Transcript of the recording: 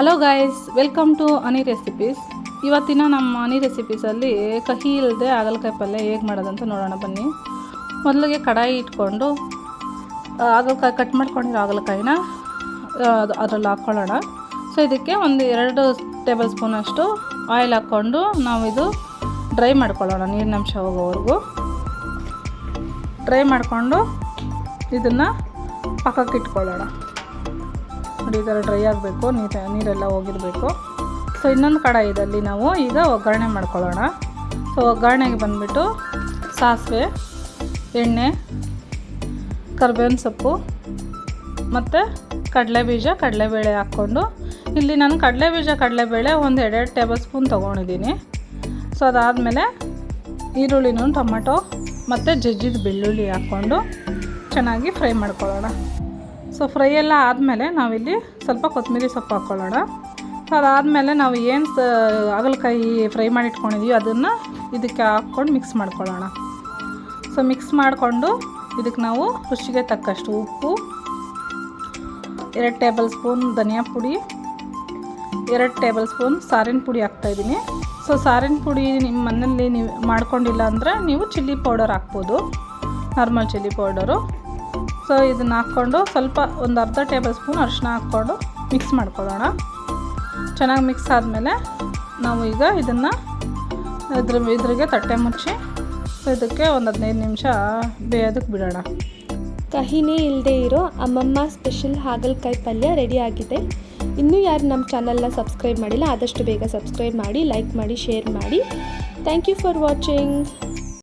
Hello guys welcome to Ani recipes ಇವತ್ತಿನ ನಮ್ಮ ಅನಿ ರೆಸಿಪೀಸಲ್ಲಿ ಕಹಿ ಇಲ್ಲದೆ ಹಾಗಲಕಾಯಿ ಪಲ್ಯ ಹೇಗೆ ಮಾಡೋದಂತ ನೋಡೋಣ ಬನ್ನಿ. ಮೊದಲಿಗೆ ಕಡಾಯಿ ಇಟ್ಕೊಂಡು ಹಾಗಲಕಾಯಿ ಕಟ್ ಮಾಡ್ಕೊಂಡಿರೋ ಹಾಗಲಕಾಯಿನ ಅದರಲ್ಲಿ ಹಾಕ್ಕೊಳ್ಳೋಣ ಸೊ ಇದಕ್ಕೆ ಒಂದು ಎರಡು ಟೇಬಲ್ ಸ್ಪೂನಷ್ಟು ಆಯಿಲ್ ಹಾಕ್ಕೊಂಡು ನಾವು ಇದು ಡ್ರೈ ಮಾಡ್ಕೊಳ್ಳೋಣ ನೀರಿನಂಶ ಹೋಗೋವರೆಗೂ. ಡ್ರೈ ಮಾಡಿಕೊಂಡು ಇದನ್ನು ಪಕ್ಕಕ್ಕೆ ಇಟ್ಕೊಳ್ಳೋಣ. ನೋಡಿ ಈ ಡ್ರೈ ಆಗಬೇಕು, ನೀರು ನೀರೆಲ್ಲ ಹೋಗಿರಬೇಕು. ಸೊ ಇನ್ನೊಂದು ಕಡಾಯಿದಲ್ಲಿ ನಾವು ಈಗ ಒಗ್ಗರಣೆ ಮಾಡ್ಕೊಳ್ಳೋಣ. ಸೊ ಒಗ್ಗರಣೆಗೆ ಬಂದುಬಿಟ್ಟು ಸಾಸಿವೆ, ಎಣ್ಣೆ, ಕರ್ಬೇವಿನ ಸೊಪ್ಪು ಮತ್ತು ಕಡಲೆಬೀಜ, ಕಡಲೆಬೇಳೆ ಹಾಕ್ಕೊಂಡು. ಇಲ್ಲಿ ನಾನು ಕಡಲೆ ಬೀಜ ಕಡಲೆಬೇಳೆ ಒಂದು ಎರಡೆರಡು ಟೇಬಲ್ ಸ್ಪೂನ್ ತೊಗೊಂಡಿದ್ದೀನಿ. ಸೊ ಅದಾದಮೇಲೆ ಈರುಳ್ಳಿನೂ ಟೊಮೆಟೊ ಮತ್ತು ಜಜ್ಜಿದ ಬೆಳ್ಳುಳ್ಳಿ ಹಾಕ್ಕೊಂಡು ಚೆನ್ನಾಗಿ ಫ್ರೈ ಮಾಡ್ಕೊಳ್ಳೋಣ. ಸೊ ಫ್ರೈ ಎಲ್ಲ ಆದಮೇಲೆ ನಾವಿಲ್ಲಿ ಸ್ವಲ್ಪ ಕೊತ್ತಂಬರಿ ಸೊಪ್ಪು ಹಾಕ್ಕೊಳ್ಳೋಣ ಸೊ ಅದಾದಮೇಲೆ ನಾವು ಏನು ಸ ಹಾಗಲಕಾಯಿ ಫ್ರೈ ಮಾಡಿ ಇಟ್ಕೊಂಡಿದ್ದೀವಿ ಅದನ್ನು ಇದಕ್ಕೆ ಹಾಕ್ಕೊಂಡು ಮಿಕ್ಸ್ ಮಾಡ್ಕೊಳ್ಳೋಣ. ಸೊ ಮಿಕ್ಸ್ ಮಾಡಿಕೊಂಡು ಇದಕ್ಕೆ ನಾವು ರುಚಿಗೆ ತಕ್ಕಷ್ಟು ಉಪ್ಪು, ಎರಡು ಟೇಬಲ್ ಸ್ಪೂನ್ ಧನಿಯಾ ಪುಡಿ, ಎರಡು ಟೇಬಲ್ ಸ್ಪೂನ್ ಸಾರಿನ ಪುಡಿ ಹಾಕ್ತಾಯಿದ್ದೀನಿ ಸೊ ಸಾರಿನ ಪುಡಿ ನಿಮ್ಮ ಮನೆಯಲ್ಲಿ ನೀವು ಮಾಡ್ಕೊಂಡಿಲ್ಲ ಅಂದರೆ ನೀವು ಚಿಲ್ಲಿ ಪೌಡರ್ ಹಾಕ್ಬೋದು. ನಾರ್ಮಲ್ ಚಿಲ್ಲಿ ಪೌಡರು ಸೊ ಇದನ್ನು ಹಾಕ್ಕೊಂಡು ಸ್ವಲ್ಪ ಒಂದು ಅರ್ಧ ಟೇಬಲ್ ಸ್ಪೂನ್ ಅರಿಶಿನ ಹಾಕ್ಕೊಂಡು ಮಿಕ್ಸ್ ಮಾಡ್ಕೊಳ್ಳೋಣ. ಚೆನ್ನಾಗಿ ಮಿಕ್ಸ್ ಆದಮೇಲೆ ನಾವು ಈಗ ಇದನ್ನು ಇದ್ರ ಇದ್ರಿಗೆ ತಟ್ಟೆ ಮುಚ್ಚಿ ಸೊ ಇದಕ್ಕೆ ಒಂದು ಹದಿನೈದು ನಿಮಿಷ ಬೇಯೋದಕ್ಕೆ ಬಿಡೋಣ. ಕಹಿನೇ ಇಲ್ಲದೆ ಇರೋ ಅಮ್ಮಮ್ಮ ಸ್ಪೆಷಲ್ ಹಾಗಲಕಾಯಿ ಪಲ್ಯ ರೆಡಿ ಆಗಿದೆ. ಇನ್ನೂ ಯಾರು ನಮ್ಮ ಚಾನಲ್ನ ಸಬ್ಸ್ಕ್ರೈಬ್ ಮಾಡಿಲ್ಲ ಆದಷ್ಟು ಬೇಗ ಸಬ್ಸ್ಕ್ರೈಬ್ ಮಾಡಿ, ಲೈಕ್ ಮಾಡಿ, ಶೇರ್ ಮಾಡಿ. Thank you for watching.